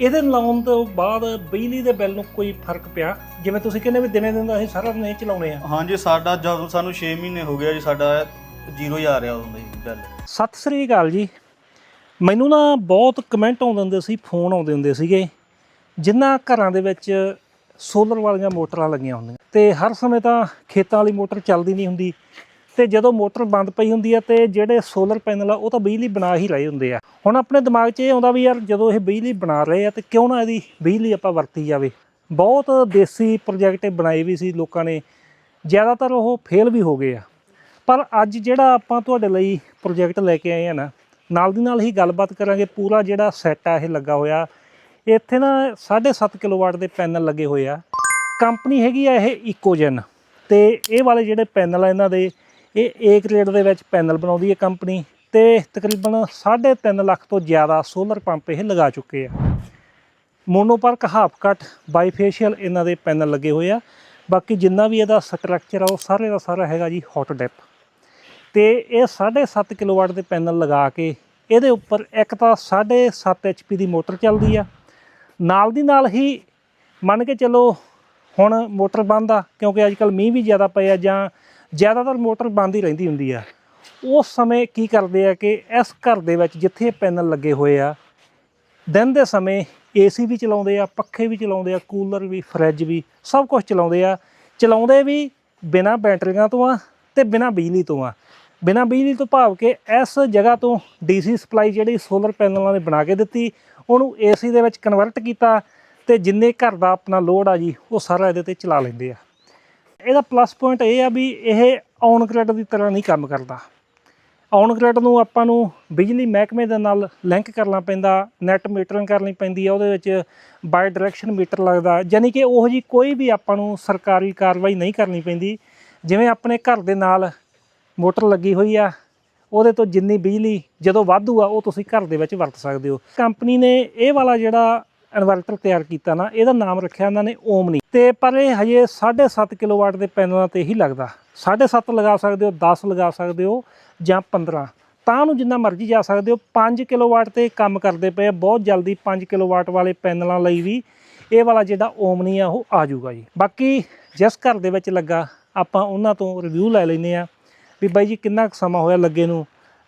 ਇਹਦੇ ਲਾਉਣ ਤੋਂ ਬਾਅਦ ਬਿਜਲੀ ਦੇ ਬਿੱਲ ਨੂੰ ਕੋਈ ਫ਼ਰਕ ਪਿਆ? ਜਿਵੇਂ ਤੁਸੀਂ ਕਹਿੰਦੇ ਵੀ ਦਿਨੇ ਦਿਨ ਦਾ ਅਸੀਂ ਸਾਰਾ ਦਿਨ ਇਹ ਚਲਾਉਣੇ ਆ। ਹਾਂਜੀ ਸਾਡਾ ਜਦੋਂ ਸਾਨੂੰ 6 ਮਹੀਨੇ ਹੋ ਗਿਆ ਜੀ ਸਾਡਾ ਜ਼ੀਰੋ ਹੀ ਆ ਰਿਹਾ ਉਦੋਂ ਦਾ ਜੀ ਬਿੱਲ। ਸਤਿ ਸ੍ਰੀ ਅਕਾਲ ਜੀ। ਮੈਨੂੰ ਨਾ ਬਹੁਤ ਕਮੈਂਟ ਆਉਂਦੇ ਹੁੰਦੇ ਸੀ ਫੋਨ ਆਉਂਦੇ ਹੁੰਦੇ ਸੀਗੇ ਜਿਨ੍ਹਾਂ ਘਰਾਂ ਦੇ ਵਿੱਚ ਸੋਲਰ ਵਾਲੀਆਂ ਮੋਟਰਾਂ ਲੱਗੀਆਂ ਹੁੰਦੀਆਂ। ਤੇ ਹਰ ਸਮੇਂ ਤਾਂ ਖੇਤਾਂ ਵਾਲੀ ਮੋਟਰ ਚੱਲਦੀ ਨਹੀਂ ਹੁੰਦੀ। ਤੇ ਜਦੋਂ ਮੋਟਰ ਬੰਦ ਪਈ ਹੁੰਦੀ ਆ ਤੇ ਜਿਹੜੇ ਸੋਲਰ ਪੈਨਲ ਆ, ਉਹ ਤਾਂ ਬਿਜਲੀ ਬਣਾ ਹੀ ਰਹੇ ਹੁੰਦੇ ਆ। ਹੁਣ ਆਪਣੇ ਦਿਮਾਗ 'ਚ ਇਹ ਆਉਂਦਾ ਵੀ ਯਾਰ ਜਦੋਂ ਇਹ ਬਿਜਲੀ ਬਣਾ ਰਹੇ ਆ ਤੇ ਕਿਉਂ ਨਾ ਇਹਦੀ ਬਿਜਲੀ ਆਪਾਂ ਵਰਤੀ ਜਾਵੇ। ਬਹੁਤ ਦੇਸੀ ਪ੍ਰੋਜੈਕਟ ਬਣਾਏ ਵੀ ਸੀ ਲੋਕਾਂ ਨੇ। ਜ਼ਿਆਦਾਤਰ ਉਹ ਫੇਲ ਵੀ ਹੋ ਗਏ ਆ। ਪਰ ਅੱਜ ਜਿਹੜਾ ਆਪਾਂ ਤੁਹਾਡੇ ਲਈ ਪ੍ਰੋਜੈਕਟ ਲੈ ਕੇ ਆਏ ਆ ਨਾ, ਨਾਲ ਦੀ ਨਾਲ ਹੀ ਗੱਲਬਾਤ ਕਰਾਂਗੇ, ਪੂਰਾ ਜਿਹੜਾ ਸੈੱਟ ਆ ਇਹ ਲੱਗਾ ਹੋਇਆ। ਇੱਥੇ ਨਾ 7.5 ਕਿਲੋਵਾਟ ਦੇ ਪੈਨਲ ਲੱਗੇ ਹੋਏ ਆ। ਕੰਪਨੀ ਹੈਗੀ ਆ ਇਹ ਇਕੋਜਨ ਤੇ ਇਹ ਵਾਲੇ ਜਿਹੜੇ ਪੈਨਲ ਆ ਇਹਨਾਂ ਦੇ ਇਹ ਏ ਗ੍ਰੇਡ ਦੇ ਵਿੱਚ ਪੈਨਲ ਬਣਾਉਂਦੀ ਹੈ ਕੰਪਨੀ ਤੇ ਤਕਰੀਬਨ 3.5 ਲੱਖ ਤੋਂ ਜ਼ਿਆਦਾ ਸੋਲਰ ਪੰਪ ਇਹ ਲਗਾ ਚੁੱਕੇ ਆ। ਮੋਨੋਪਰਕ ਹਾਫ ਕੱਟ, ਬਾਈਫੇਸ਼ੀਅਲ ਇਹਨਾਂ ਦੇ ਪੈਨਲ ਲੱਗੇ ਹੋਏ ਆ। ਬਾਕੀ ਜਿੰਨਾ ਵੀ ਇਹਦਾ ਸਟਰਕਚਰ ਆ, ਉਹ ਸਾਰੇ ਦਾ ਸਾਰਾ ਹੈਗਾ ਜੀ ਹੌਟ ਡਿਪ ਤੇ ਇਹ 7.5 ਕਿਲੋਵਾਟ ਦੇ ਪੈਨਲ ਲਗਾ ਕੇ ਇਹਦੇ ਉੱਪਰ ਇੱਕ ਤਾਂ 7.5 ਐਚਪੀ ਦੀ ਮੋਟਰ ਚੱਲਦੀ ਆ। ਨਾਲ ਦੀ ਨਾਲ ਹੀ ਮੰਨ ਕੇ ਚੱਲੋ ਹੁਣ ਮੋਟਰ ਬੰਦ ਆ, ਕਿਉਂਕਿ ਅੱਜ ਕੱਲ ਮੀਂਹ ਵੀ ਜ਼ਿਆਦਾ ਪਏ ਆ ਜਾਂ ਜ਼ਿਆਦਾਤਰ ਮੋਟਰ ਬੰਦ ਹੀ ਰਹਿੰਦੀ ਹੁੰਦੀ ਆ। ਉਸ ਸਮੇਂ ਕੀ ਕਰਦੇ ਆ ਕਿ ਇਸ ਘਰ ਦੇ ਵਿੱਚ ਜਿੱਥੇ ਪੈਨਲ ਲੱਗੇ ਹੋਏ ਆ, ਦਿਨ ਦੇ ਸਮੇਂ ਏਸੀ ਵੀ ਚਲਾਉਂਦੇ ਆ, ਪੱਖੇ ਵੀ ਚਲਾਉਂਦੇ ਆ, ਕੂਲਰ ਵੀ, ਫਰਿੱਜ ਵੀ, ਸਭ ਕੁਝ ਚਲਾਉਂਦੇ ਆ। ਚਲਾਉਂਦੇ ਵੀ ਬਿਨਾਂ ਬੈਟਰੀਆਂ ਤੋਂ ਆ ਤੇ ਬਿਨਾਂ ਬਿਜਲੀ ਤੋਂ ਆ। ਬਿਨਾਂ ਬਿਜਲੀ ਤੋਂ ਭਾਵ ਕਿ ਇਸ ਜਗ੍ਹਾ ਤੋਂ ਡੀਸੀ ਸਪਲਾਈ ਜਿਹੜੀ ਸੋਲਰ ਪੈਨਲਾਂ ਨੇ ਬਣਾ ਕੇ ਦਿੱਤੀ, ਉਹਨੂੰ ਏਸੀ ਦੇ ਵਿੱਚ ਕਨਵਰਟ ਕੀਤਾ ਤੇ ਜਿੰਨੇ ਘਰ ਦਾ ਆਪਣਾ ਲੋਡ ਆ ਜੀ, ਉਹ ਸਾਰਾ ਇਹਦੇ ਤੇ ਚਲਾ ਲੈਂਦੇ ਆ। ਇਹਦਾ ਪਲੱਸ ਪੁਆਇੰਟ ਇਹ ਆ ਵੀ ਇਹ ਔਨ ਗ੍ਰਿਡ ਦੀ ਤਰ੍ਹਾਂ ਨਹੀਂ ਕੰਮ ਕਰਦਾ। ਔਨ ਗ੍ਰਿਡ ਨੂੰ ਆਪਾਂ ਨੂੰ ਬਿਜਲੀ ਮਹਿਕਮੇ ਦੇ ਨਾਲ ਲਿੰਕ ਕਰਨਾ ਪੈਂਦਾ ਨੈਟ ਮੀਟਰਿੰਗ ਕਰਨੀ ਪੈਂਦੀ ਆ, ਉਹਦੇ ਵਿੱਚ ਬਾਈ ਡਾਇਰੈਕਸ਼ਨ ਮੀਟਰ ਲੱਗਦਾ, ਯਾਨੀ ਕਿ ਉਹ ਜੀ ਕੋਈ ਵੀ ਆਪਾਂ ਨੂੰ ਸਰਕਾਰੀ ਕਾਰਵਾਈ ਨਹੀਂ ਕਰਨੀ ਪੈਂਦੀ। ਜਿਵੇਂ ਆਪਣੇ ਘਰ ਦੇ ਨਾਲ ਮੋਟਰ ਲੱਗੀ ਹੋਈ ਆ, ਉਹਦੇ ਤੋਂ ਜਿੰਨੀ ਬਿਜਲੀ ਜਦੋਂ ਵਾਧੂ ਆ, ਉਹ ਤੁਸੀਂ ਘਰ ਦੇ ਵਿੱਚ ਵਰਤ ਸਕਦੇ ਹੋ। ਕੰਪਨੀ ਨੇ ਇਹ ਵਾਲਾ ਜਿਹੜਾ ਇਨਵਰਟਰ ਤਿਆਰ ਕੀਤਾ ਨਾ, ਇਹਦਾ ਨਾਮ ਰੱਖਿਆ ਇਹਨਾਂ ਨੇ ਓਮਨੀ। ਤੇ ਪਰ ਇਹ ਹਜੇ 7.5 ਕਿਲੋਵਾਟ ਦੇ ਪੈਨਲਾਂ ਤੇ ਹੀ ਲੱਗਦਾ। 7.5 ਲਗਾ ਸਕਦੇ ਹੋ 10 ਲਗਾ ਸਕਦੇ ਹੋ ਜਾਂ 15 ਤਾਂ ਨੂੰ ਜਿੰਨਾ ਮਰਜ਼ੀ ਜਾ ਸਕਦੇ ਹੋ 5 ਕਿਲੋਵਾਟ ਤੇ ਕੰਮ ਕਰਦੇ ਪਏ ਆ। ਬਹੁਤ ਜਲਦੀ 5 ਕਿਲੋਵਾਟ ਵਾਲੇ ਪੈਨਲਾਂ ਲਈ ਵੀ ਇਹ ਵਾਲਾ ਜਿਹੜਾ ਓਮਨੀ ਆ, ਉਹ ਆ ਜਾਊਗਾ ਜੀ। ਬਾਕੀ ਜਿਸ ਘਰ ਦੇ ਵਿੱਚ ਲੱਗਾ, ਆਪਾਂ ਉਹਨਾਂ ਤੋਂ ਰਿਵਿਊ ਲੈ ਲੈਨੇ ਆ ਵੀ ਬਾਈ ਜੀ ਕਿੰਨਾ ਕੁ ਸਮਾਂ ਹੋਇਆ ਲੱਗੇ ਨੂੰ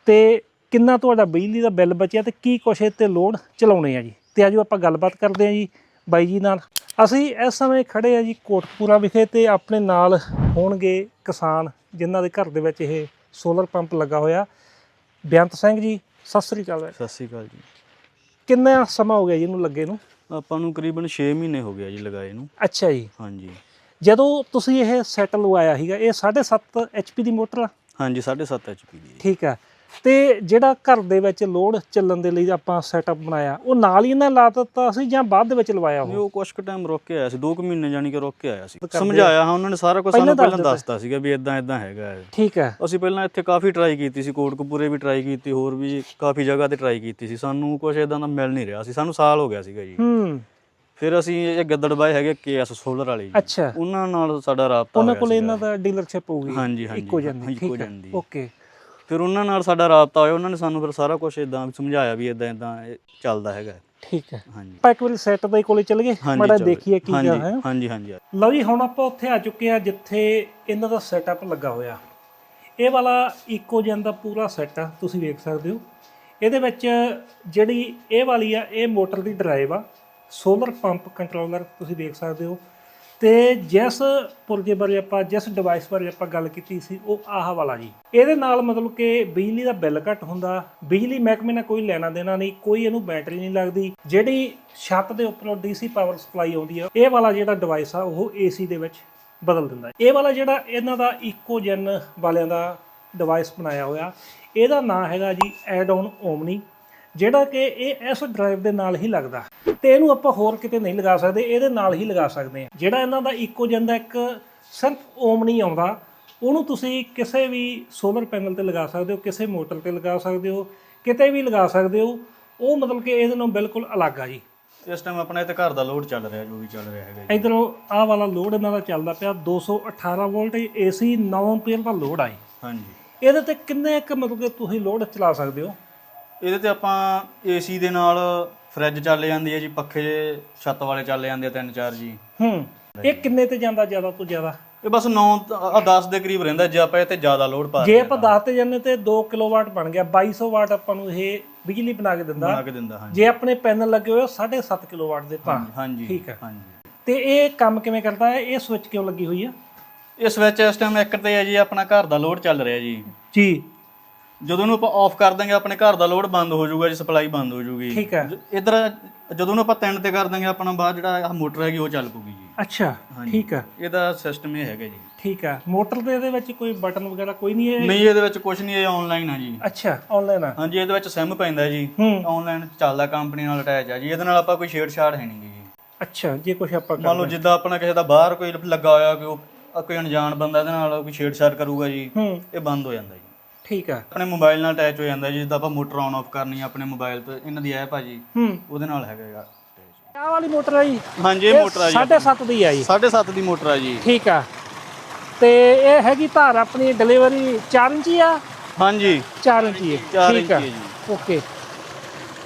ਤੇ ਕਿੰਨਾ ਤੁਹਾਡਾ ਬਿਜਲੀ ਦਾ ਬਿੱਲ ਬਚਿਆ ਤੇ ਕੀ ਕੁਛ ਇਹ ਤੇ ਲੋਡ ਚਲਾਉਣੇ ਆ ਜੀ। ਤੇ ਆਜੋ ਆਪਾਂ ਗੱਲਬਾਤ ਕਰਦੇ ਆ ਜੀ ਬਾਈ ਜੀ ਨਾਲ। ਅਸੀਂ ਇਸ ਸਮੇਂ ਖੜੇ ਆ ਜੀ ਕੋਟਪੂਰਾ ਵਿਖੇ ਤੇ ਆਪਣੇ ਨਾਲ ਹੋਣਗੇ ਕਿਸਾਨ ਜਿਨ੍ਹਾਂ ਦੇ ਘਰ ਦੇ ਵਿੱਚ ਇਹ ਸੋਲਰ ਪੰਪ ਲੱਗਾ ਹੋਇਆ। ਬੇਅੰਤ ਸਿੰਘ ਜੀ ਸਤਿ ਸ੍ਰੀ ਅਕਾਲ। ਸਤਿ ਸ਼੍ਰੀ ਅਕਾਲ ਜੀ। ਕਿੰਨਾ ਸਮਾਂ ਹੋ ਗਿਆ ਜੀ ਇਹਨੂੰ ਲੱਗੇ ਨੂੰ? ਆਪਾਂ ਨੂੰ ਕਰੀਬਨ 6 ਮਹੀਨੇ ਹੋ ਗਿਆ ਜੀ ਲਗਾਏ ਨੂੰ। ਅੱਛਾ ਜੀ। ਹਾਂਜੀ। ਜਦੋਂ ਤੁਸੀਂ ਇਹ ਸੈਟ ਲਵਾਇਆ ਸੀਗਾ ਇਹ 7.5 ਐਚਪੀ ਦੀ ਮੋਟਰ ਆ? ਹਾਂਜੀ 7.5 ਐਚਪੀ ਦੀ। ਠੀਕ ਆ। ਤੇ ਜਿਹੜਾ ਘਰ ਦੇ ਵਿੱਚ ਲੋਡ ਚੱਲਣ ਦੇ ਲਈ ਆਪਾਂ ਸੈਟਅਪ ਬਣਾਇਆ ਉਹ ਨਾਲ ਹੀ ਇਹਨਾਂ ਲਾ ਦਿੱਤਾ ਸੀ ਜਾਂ ਬਾਅਦ ਦੇ ਵਿੱਚ ਲਵਾਇਆ ਉਹ ਉਹ ਕੁਛ ਕੁ ਟਾਈਮ ਰੁਕ ਕੇ ਆਇਆ ਸੀ 2 ਕੁ ਮਹੀਨੇ ਜਾਨੀ ਕਿ ਰੁਕ ਕੇ ਆਇਆ ਸੀ। ਸਮਝਾਇਆ ਹਾਂ ਉਹਨਾਂ ਨੇ ਸਾਰਾ ਕੁਝ ਸਾਨੂੰ ਪਹਿਲਾਂ। ਦੱਸਤਾ ਸੀਗਾ ਵੀ ਇਦਾਂ ਇਦਾਂ ਹੈਗਾ। ਠੀਕ ਹੈ ਅਸੀਂ ਪਹਿਲਾਂ ਇੱਥੇ ਕਾਫੀ ਟਰਾਈ ਕੀਤੀ ਸੀ ਕੋਟਕਪੂਰੇ ਵੀ ਟਰਾਈ ਕੀਤੀ ਹੋਰ ਵੀ ਕਾਫੀ ਜਗ੍ਹਾ ਤੇ ਟਰਾਈ ਕੀਤੀ ਸੀ ਸਾਨੂੰ ਕੁਝ ਇਦਾਂ ਦਾ ਮਿਲ ਨਹੀਂ ਰਿਹਾ ਸੀ ਸਾਨੂੰ ਸਾਲ ਹੋ ਗਿਆ ਸੀਗਾ ਜੀ ਹੂੰ ਫਿਰ ਅਸੀਂ ਇਹ ਗਿੱਦੜਬਾਈ ਹੈਗੇ ਕੇਐਸ ਸੋਲਰ ਵਾਲੇ ਜੀ ਅੱਛਾ ਉਹਨਾਂ ਨਾਲ ਸਾਡਾ ਰਾਬਤਾ ਉਹਨਾਂ ਕੋਲ। ਇਹਨਾਂ ਦਾ ਡੀਲਰਸ਼ਿਪ ਹੋਊਗੀ ਹਾਂਜੀ, ਹਾਂਜੀ, ਇੱਕੋ ਜਨ ਦੀ ਇੱਕੋ ਠੀਕ ਹੈ। ਓਕੇ ਫਿਰ ਉਹਨਾਂ ਨਾਲ ਸਾਡਾ ਰਾਬਤਾ ਹੋਇਆ ਉਹਨਾਂ ਨੇ ਸਾਨੂੰ ਫਿਰ ਸਾਰਾ ਕੁਝ ਇਦਾਂ ਸਮਝਾਇਆ ਵੀ ਇਦਾਂ ਇਦਾਂ ਚੱਲਦਾ ਹੈਗਾ। ਠੀਕ ਹੈ। ਹਾਂਜੀ। ਆਪਾਂ ਇੱਕ ਵਾਰੀ ਸੈਟ ਦੇ ਕੋਲੇ ਚੱਲ ਗਏ ਹਾਂਜੀ ਮਾੜਾ ਚਲੋ। ਦੇਖੀਏ ਕੀ ਹਾਂਜੀ, ਹੈ। ਹਾਂਜੀ ਹਾਂਜੀ ਲਓ ਜੀ ਹੁਣ ਆਪਾਂ ਉੱਥੇ ਆ ਚੁੱਕੇ ਆ ਜਿੱਥੇ ਇਹਨਾਂ ਦਾ ਸੈਟਅਪ ਲੱਗਾ ਹੋਇਆ। ਇਹ ਵਾਲਾ ਇਕੋਜਨ ਦਾ ਪੂਰਾ ਸੈਟ ਆ ਤੁਸੀਂ ਵੇਖ ਸਕਦੇ ਹੋ। ਇਹਦੇ ਵਿੱਚ ਜਿਹੜੀ ਇਹ ਵਾਲੀ ਆ ਇਹ ਮੋਟਰ ਦੀ ਡਰਾਈਵ ਆ। ਸੋਲਰ ਪੰਪ ਕੰਟਰੋਲਰ ਤੁਸੀਂ ਦੇਖ ਸਕਦੇ ਹੋ। ਤੇ ਜਿਸ ਪੁਰਜੇ ਬਾਰੇ ਆਪਾਂ, ਜਿਸ ਡਿਵਾਈਸ ਬਾਰੇ ਆਪਾਂ ਗੱਲ ਕੀਤੀ ਸੀ, ਉਹ ਆਹ ਵਾਲਾ ਜੀ। ਇਹਦੇ ਨਾਲ ਮਤਲਬ ਕਿ ਬਿਜਲੀ ਦਾ ਬਿੱਲ ਘੱਟ ਹੁੰਦਾ, ਬਿਜਲੀ ਮਹਿਕਮੇ ਨਾਲ ਕੋਈ ਲੈਣਾ ਦੇਣਾ ਨਹੀਂ, ਕੋਈ ਇਹਨੂੰ ਬੈਟਰੀ ਨਹੀਂ ਲੱਗਦੀ। ਜਿਹੜੀ ਛੱਤ ਦੇ ਉੱਪਰੋਂ ਡੀਸੀ ਪਾਵਰ ਸਪਲਾਈ ਆਉਂਦੀ ਆ, ਇਹ ਵਾਲਾ ਜਿਹੜਾ ਡਿਵਾਈਸ ਆ, ਉਹ ਏਸੀ ਦੇ ਵਿੱਚ ਬਦਲ ਦਿੰਦਾ ਇਹ ਵਾਲਾ ਜਿਹੜਾ ਇਹਨਾਂ ਦਾ ਇਕੋਜਨ ਵਾਲਿਆਂ ਦਾ ਡਿਵਾਈਸ ਬਣਾਇਆ ਹੋਇਆ, ਇਹਦਾ ਨਾਮ ਹੈਗਾ ਜੀ ਐਡ ਔਨ ਓਮਨੀ ਜਿਹੜਾ ਕਿ ਇਹ ਇਸ ਡਰਾਈਵ ਦੇ ਨਾਲ ਹੀ ਲੱਗਦਾ। ਤੇ ਇਹਨੂੰ ਆਪਾਂ ਹੋਰ ਕਿਤੇ ਨਹੀਂ ਲਗਾ ਸਕਦੇ ਇਹਦੇ ਨਾਲ ਹੀ ਲਗਾ ਸਕਦੇ ਆ ਜਿਹੜਾ ਇਹਨਾਂ ਦਾ ਇਕੋਜਨ ਦਾ ਇੱਕ ਸਿਰਫ ਓਮਨੀ ਆਉਂਦਾ ਉਹਨੂੰ ਤੁਸੀਂ ਕਿਸੇ ਵੀ ਸੋਲਰ ਪੈਨਲ ਤੇ ਲਗਾ ਸਕਦੇ ਹੋ ਕਿਸੇ ਮੋਟਰ ਤੇ ਲਗਾ ਸਕਦੇ ਹੋ ਕਿਤੇ ਵੀ ਲਗਾ ਸਕਦੇ ਹੋ ਉਹ ਮਤਲਬ ਕਿ ਇਹਦੇ ਨਾਲੋਂ ਬਿਲਕੁਲ ਅਲੱਗ ਆ ਜੀ। ਇਸ ਟਾਈਮ ਆਪਣੇ ਇੱਥੇ ਘਰ ਦਾ ਲੋਡ ਚੱਲ ਰਿਹਾ ਜੋ ਵੀ ਚੱਲ ਰਿਹਾ ਹੈਗਾ ਜੀ। ਇਧਰੋਂ ਆਹ ਵਾਲਾ ਲੋਡ ਇਹਨਾਂ ਦਾ ਚੱਲਦਾ ਪਿਆ 218 ਵੋਲਟ ਏਸੀ 9 ਐਂਪੀਅਰ ਦਾ ਲੋਡ ਆਈ ਹਾਂਜੀ। ਇਹਦੇ ਤੇ ਕਿੰਨੇ ਇੱਕ ਮਤਲਬ ਕਿ ਤੁਸੀਂ ਲੋਡ ਚਲਾ ਸਕਦੇ ਹੋ? ਇਹਦੇ ਤੇ ਆਪਾਂ ਏਸੀ ਦੇ ਨਾਲ ਫਰਿੱਜ ਚੱਲ ਜਾਂਦੀ ਹੈ ਜੀ ਪੱਖੇ ਛੱਤ ਵਾਲੇ ਚੱਲ ਜਾਂਦੇ ਆ ਤਿੰਨ ਚਾਰ ਜੀ। ਹੂੰ ਇਹ ਕਿੰਨੇ ਤੇ ਜਾਂਦਾ ਜ਼ਿਆਦਾ ਤੋਂ ਜ਼ਿਆਦਾ? ਇਹ ਬਸ 9 ਆ 10 ਦੇ ਕਰੀਬ ਰਹਿੰਦਾ ਜੇ ਆਪਾਂ ਇਹ ਤੇ ਜ਼ਿਆਦਾ ਲੋਡ ਪਾ ਜੇ ਆਪਾਂ 10 ਤੇ ਜਾਂਦੇ ਤੇ 2 ਕਿਲੋਵਾਟ ਬਣ ਗਿਆ 2200 ਵਾਟ ਆਪਾਂ ਨੂੰ ਇਹ ਬਿਜਲੀ ਬਣਾ ਕੇ ਦਿੰਦਾ। ਬਣਾ ਕੇ ਦਿੰਦਾ ਹਾਂਜੀ। ਜੇ ਆਪਣੇ ਪੈਨਲ ਲੱਗੇ ਹੋਏ 7.5 ਕਿਲੋਵਾਟ ਦੇ ਤਾਂ ਹਾਂਜੀ ਠੀਕ ਹੈ ਹਾਂਜੀ। ਤੇ ਇਹ ਕੰਮ ਕਿਵੇਂ ਕਰਦਾ ਹੈ? ਇਹ ਸਵਿਚ ਕਿਉਂ ਲੱਗੀ ਹੋਈ ਆ? ਇਸ ਵਿੱਚ ਇਸ ਟਾਈਮ ਇੱਕ ਤੇ ਹੈ ਜੀ ਆਪਣਾ ਘਰ ਦਾ ਲੋਡ ਚੱਲ ਰਿਹਾ ਜੀ। ਜੀ। ਜਦੋਂ ਉਹਨੂੰ ਆਪਾਂ ਆਫ ਕਰ ਦਾਂਗੇ ਆਪਣੇ ਘਰ ਦਾ ਲੋਡ ਬੰਦ ਹੋ ਜਾਊਗਾ ਜੀ ਸਪਲਾਈ ਬੰਦ ਹੋ ਜਾਊਗੀ। ਠੀਕ ਹੈ। ਇਧਰ ਜਦੋਂ ਉਹਨੂੰ ਆਪਾਂ ਤਿੰਨ ਤੇ ਕਰ ਦਾਂਗੇ ਆਪਣਾ ਬਾਅਦ ਜਿਹੜਾ ਮੋਟਰ ਹੈਗੀ ਉਹ ਚੱਲ ਪੂਗੀ ਜੀ। ਅੱਛਾ ਠੀਕ ਆ ਇਹਦਾ ਸਿਸਟਮ ਇਹ ਹੈਗਾ ਜੀ। ਠੀਕ ਆ ਮੋਟਰ ਦੇ ਇਹਦੇ ਵਿੱਚ ਕੋਈ ਬਟਨ ਵਗੈਰਾ ਕੋਈ ਨਹੀਂ ਹੈ? ਨਹੀਂ ਇਹਦੇ ਵਿੱਚ ਕੁਝ ਨਹੀਂ ਇਹ ਆਨਲਾਈਨ ਆ ਜੀ। ਅੱਛਾ ਆਨਲਾਈਨ ਆ। ਹਾਂਜੀ ਇਹਦੇ ਵਿੱਚ ਸਿਮ ਪੈਂਦਾ ਜੀ। ਹੂੰ। ਆਨਲਾਈਨ ਚੱਲਦਾ ਕੰਪਨੀ ਨਾਲ ਅਟੈਚ ਆ ਜੀ। ਇਹਦੇ ਨਾਲ ਆਪਾਂ ਕੋਈ ਛੇੜਛਾੜ ਹੈ ਨਹੀਂ ਜੀ। ਅੱਛਾ ਜੇ ਕੁਝ ਆਪਾਂ ਮੰਨ ਲਓ ਜਿੱਦਾਂ ਆਪਣਾ ਕਿਸੇ ਦਾ ਬਾਹਰ ਕੋਈ ਲੱਗਾ ਹੋਇਆ ਕਿ ਉਹ ਕੋਈ ਅਣਜਾਣ ਬੰਦਾ ਇਹਦੇ ਨਾਲ ਕੋਈ ਛੇੜਛਾੜ ਕਰੂਗਾ ਜੀ ਹੂੰ। ਇਹ ਬੰਦ ਹੋ ਜਾਂਦਾ ਜੀ। ਠੀਕ ਆ। ਆਪਣੇ ਮੋਬਾਈਲ ਨਾਲ ਅਟੈਚ ਹੋ ਜਾਂਦਾ ਜੀ ਜਿੱਦਾਂ ਆਪਾਂ ਮੋਟਰ ਆਨ ਆਫ ਕਰਨੀ ਆ ਆਪਣੇ ਮੋਬਾਈਲ ਤੇ ਇਹਨਾਂ ਦੀ ਐਪ ਆ ਜੀ। ਹੂੰ। ਉਹਦੇ ਨਾਲ ਹੈਗਾ ਹੈਗਾ ਆਹ ਵਾਲੀ ਮੋਟਰ ਆ ਜੀ। ਹਾਂਜੀ ਇਹ ਮੋਟਰ ਆ ਜੀ 7.5 ਦੀ ਆ ਜੀ। 7.5 ਦੀ ਮੋਟਰ ਆ ਜੀ। ਠੀਕ ਆ। ਤੇ ਇਹ ਹੈਗੀ ਧਾਰ ਆਪਣੀ ਡਿਲੀਵਰੀ 4 ਇੰਚੀ ਆ? ਹਾਂਜੀ। 4 ਇੰਚੀ ਠੀਕ ਆ। ਓਕੇ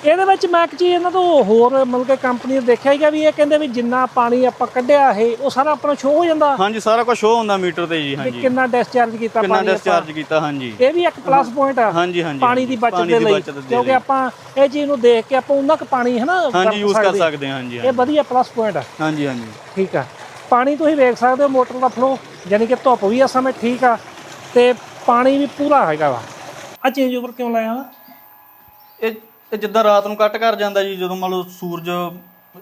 ਇਹਦੇ ਵਿੱਚ ਮੈਂ ਇੱਕ ਚੀਜ਼ ਇਹਨਾਂ ਤੋਂ ਹੋਰ ਮਤਲਬ ਕਿ ਕੰਪਨੀ ਨੇ ਦੇਖਿਆ ਹੀਗਾ ਵੀ ਇਹ ਕਹਿੰਦੇ ਵੀ ਜਿੰਨਾ ਪਾਣੀ ਆਪਾਂ ਕੱਢਿਆ ਇਹ ਉਹ ਸਾਰਾ ਆਪਣਾ ਸ਼ੋ ਹੋ ਜਾਂਦਾ। ਹਾਂਜੀ ਸਾਰਾ ਕੁਝ ਸ਼ੋ ਹੁੰਦਾ ਮੀਟਰ ਤੇ ਜੀ ਹਾਂਜੀ। ਕਿੰਨਾ ਡਿਸਚਾਰਜ ਕੀਤਾ ਕਿੰਨਾ ਪਾਣੀ ਆਪਾਂ। ਡਿਸਚਾਰਜ ਕੀਤਾ ਹਾਂਜੀ। ਇਹ ਵੀ ਇੱਕ ਪਲੱਸ ਪੁਆਇੰਟ ਆ ਹਾਂਜੀ ਹਾਂਜੀ ਪਾਣੀ ਦੀ ਬਚਤ ਦੇ ਲਈ। ਕਿਉਂਕਿ। ਆਪਾਂ ਇਹ ਚੀਜ਼ ਨੂੰ ਦੇਖ ਕੇ ਆਪਾਂ ਉਹਨਾਂ ਕੁ ਪਾਣੀ ਹੈ ਨਾ ਹਾਂਜੀ ਯੂਜ਼ ਕਰ ਸਕਦੇ। ਹਾਂ ਹਾਂਜੀ ਇਹ ਵਧੀਆ ਪਲੱਸ ਪੁਆਇੰਟ ਆ। ਹਾਂਜੀ ਹਾਂਜੀ। ਠੀਕ ਆ। ਪਾਣੀ ਤੁਸੀਂ ਵੇਖ ਸਕਦੇ ਹੋ ਮੋਟਰ ਦਾ ਫਲੋ ਯਾਨੀ ਕਿ ਧੁੱਪ ਵੀ ਇਸ ਸਮੇਂ ਠੀਕ ਆ ਤੇ ਪਾਣੀ ਵੀ ਪੂਰਾ ਹੈਗਾ ਵਾ। ਆ ਚੇਂਜ ਓਵਰ ਕਿਉਂ ਲਾਇਆ ਇਹ ਇਹ ਜਿੱਦਾਂ ਰਾਤ ਨੂੰ ਕੱਟ ਕਰ ਜਾਂਦਾ ਜੀ ਜਦੋਂ ਮੰਨ ਲਓ ਸੂਰਜ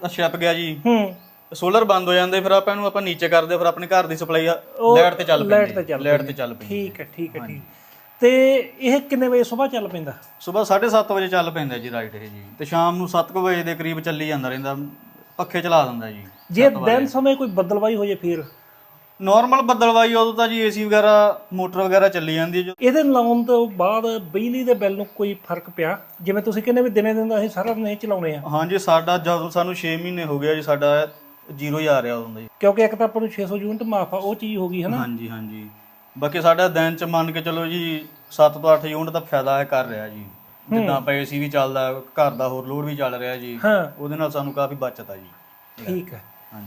ਛਿਪ ਗਿਆ ਜੀ ਹੂੰ। ਸੋਲਰ ਬੰਦ ਹੋ ਜਾਂਦੇ ਫਿਰ ਆਪਾਂ ਇਹਨੂੰ ਆਪਾਂ ਨੀਚੇ ਕਰਦੇ ਫਿਰ ਆਪਣੇ ਘਰ ਦੀ ਸਪਲਾਈ ਲਾਈਟ ਤੇ ਚੱਲ ਲਾਈਟ ਪੈਂਦੀ ਤੇ ਚੱਲ ਲਾਈਟ ਤੇ ਚੱਲ ਪੈਂਦੀ ਠੀਕ ਹੈ ਠੀਕ ਹੈ ਠੀਕ। ਤੇ ਇਹ ਕਿੰਨੇ ਵਜੇ ਸਵੇਰ ਚੱਲ ਪੈਂਦਾ? ਸਵੇਰ 7:30 ਵਜੇ ਚੱਲ ਪੈਂਦਾ ਜੀ ਰਾਈਟ ਇਹ ਜੀ ਤੇ ਸ਼ਾਮ ਨੂੰ 7 ਵਜੇ ਦੇ ਕਰੀਬ ਚੱਲੀ ਜਾਂਦਾ ਰਹਿੰਦਾ ਪੱਖੇ ਚਲਾ ਦਿੰਦਾ ਜੀ ਜੇ ਦਿਨ ਸਮੇਂ ਕੋਈ ਬੱਦਲਵਾਈ ਹੋ ਜੇ ਫਿਰ? ਨਾਰਮਲ ਬੱਦਲਵਾਈ ਉਦੋਂ ਤਾਂ ਜੀ ਏਸੀ ਵਗੈਰਾ ਮੋਟਰ ਵਗੈਰਾ ਚੱਲੀ ਜਾਂਦੀ ਹੈ ਜੋ ਇਹਦੇ ਲਾਉਣ ਤੋਂ ਬਾਅਦ ਬਿਜਲੀ ਦੇ ਬਿੱਲ ਨੂੰ ਕੋਈ ਫ਼ਰਕ ਪਿਆ? ਜਿਵੇਂ ਤੁਸੀਂ ਕਹਿੰਦੇ ਵੀ ਦਿਨੇ ਦਿਨ ਅਸੀਂ ਸਾਰਾ ਦਿਨ ਇਹ ਚਲਾਉਣੇ ਆ। ਹਾਂਜੀ ਸਾਡਾ ਜਦੋਂ ਸਾਨੂੰ 6 ਮਹੀਨੇ ਹੋ ਗਿਆ ਜੀ ਸਾਡਾ ਜ਼ੀਰੋ ਹੀ ਆ ਰਿਹਾ ਉਦੋਂ ਦਾ ਜੀ। ਕਿਉਂਕਿ ਇੱਕ ਤਾਂ ਆਪਾਂ ਨੂੰ 600 ਯੂਨਿਟ ਮਾਫ ਆ ਉਹ ਚੀਜ਼ ਹੋ ਗਈ ਹੈ ਨਾ ਹਾਂਜੀ ਹਾਂਜੀ। ਬਾਕੀ ਸਾਡਾ ਦਿਨ ਚ ਮੰਨ ਕੇ ਚਲੋ ਜੀ 7 ਤੋਂ 8 ਯੂਨਿਟ ਦਾ ਫਾਇਦਾ ਹੈ ਕਰ ਰਿਹਾ ਜੀ। ਜਿੱਦਾਂ ਆਪਾਂ ਏਸੀ ਵੀ ਚੱਲਦਾ ਘਰ ਦਾ ਹੋਰ ਲੋਡ ਵੀ ਚੱਲ ਰਿਹਾ ਜੀ। ਉਹਦੇ ਨਾਲ ਸਾਨੂੰ ਕਾਫੀ ਬਚਤ ਆ ਜੀ। ਠੀਕ ਹੈ।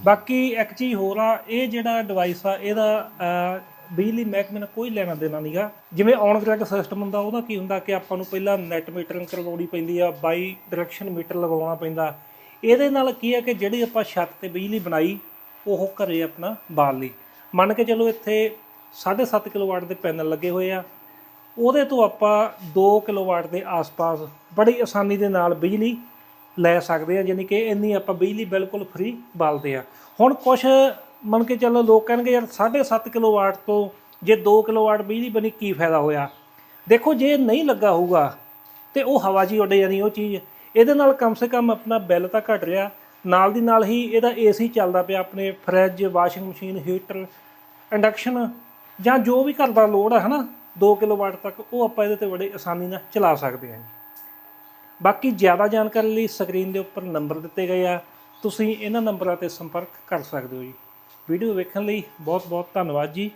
ਬਾਕੀ ਇੱਕ ਚੀਜ਼ ਹੋਰ ਆ, ਇਹ ਜਿਹੜਾ ਡਿਵਾਈਸ ਆ, ਇਹਦਾ ਬਿਜਲੀ ਮਹਿਕਮੇ ਨਾਲ ਕੋਈ ਲੈਣਾ ਦੇਣਾ ਨਹੀਂਗਾ ਜਿਵੇਂ ਔਨ ਗ੍ਰਿਡ ਸਿਸਟਮ ਹੁੰਦਾ, ਉਹਦਾ ਕੀ ਹੁੰਦਾ ਕਿ ਆਪਾਂ ਨੂੰ ਪਹਿਲਾਂ ਨੈਟ ਮੀਟਰਿੰਗ ਕਰਵਾਉਣੀ ਪੈਂਦੀ ਆ ਬਾਈ ਡਾਇਰੈਕਸ਼ਨ ਮੀਟਰ ਲਗਾਉਣਾ ਪੈਂਦਾ। ਇਹਦੇ ਨਾਲ ਕੀ ਆ ਕਿ ਜਿਹੜੀ ਆਪਾਂ ਛੱਤ ਤੇ ਬਿਜਲੀ ਬਣਾਈ, ਉਹ ਘਰੇ ਆਪਣਾ ਬਾਲ ਲਈ। ਮੰਨ ਕੇ ਚਲੋ ਇੱਥੇ 7.5 ਕਿਲੋਵਾਟ ਦੇ ਪੈਨਲ ਲੱਗੇ ਹੋਏ ਆ। ਉਹਦੇ ਤੋਂ ਆਪਾਂ 2 ਕਿਲੋਵਾਟ ਦੇ ਆਸ-ਪਾਸ ਬੜੀ ਆਸਾਨੀ ਦੇ ਨਾਲ ਬਿਜਲੀ ਲੈ ਸਕਦੇ ਆ ਯਾਨੀ ਕਿ ਇੰਨੀ ਆਪਾਂ ਬਿਜਲੀ ਬਿਲਕੁਲ ਫ੍ਰੀ ਬਾਲਦੇ ਆ ਹੁਣ ਕੁਝ ਮੰਨ ਕੇ ਚੱਲੋ ਲੋਕ ਕਹਿਣਗੇ, ਯਾਰ 7.5 ਕਿਲੋਵਾਟ ਤੋਂ ਜੇ 2 ਕਿਲੋਵਾਟ ਬਿਜਲੀ ਬਣੀ, ਕੀ ਫਾਇਦਾ ਹੋਇਆ? ਦੇਖੋ, ਜੇ ਨਹੀਂ ਲੱਗਾ ਹੋਊਗਾ, ਤੇ ਉਹ ਹਵਾ ਜੀ ਹੀ ਉੱਡ ਜਾਣੀ ਉਹ ਚੀਜ਼। ਇਹਦੇ ਨਾਲ ਕਮ ਸੇ ਕਮ ਆਪਣਾ ਬਿੱਲ ਤਾਂ ਘਟ ਰਿਹਾ। ਨਾਲ ਦੀ ਨਾਲ ਹੀ ਇਹਦਾ ਏਸੀ ਚੱਲਦਾ ਪਿਆ, ਆਪਣੇ fridge washing machine heater induction ਜਾਂ ਜੋ ਵੀ ਘਰ ਦਾ ਲੋਡ ਹੈ ਹਨਾ 2 ਕਿਲੋਵਾਟ ਤੱਕ, ਉਹ ਆਪਾਂ ਇਹਦੇ ਤੇ ਬੜੇ ਆਸਾਨੀ ਨਾਲ ਚਲਾ ਸਕਦੇ ਹਾਂ ਜੀ। ਬਾਕੀ ਜ਼ਿਆਦਾ ਜਾਣਕਾਰੀ ਲਈ ਸਕਰੀਨ ਦੇ ਉੱਪਰ ਨੰਬਰ ਦਿੱਤੇ ਗਏ ਆ। ਤੁਸੀਂ ਇਹਨਾਂ ਨੰਬਰਾਂ ਤੇ ਸੰਪਰਕ ਕਰ ਸਕਦੇ ਹੋ ਜੀ। ਵੀਡੀਓ ਵੇਖਣ ਲਈ ਬਹੁਤ ਬਹੁਤ ਧੰਨਵਾਦ ਜੀ।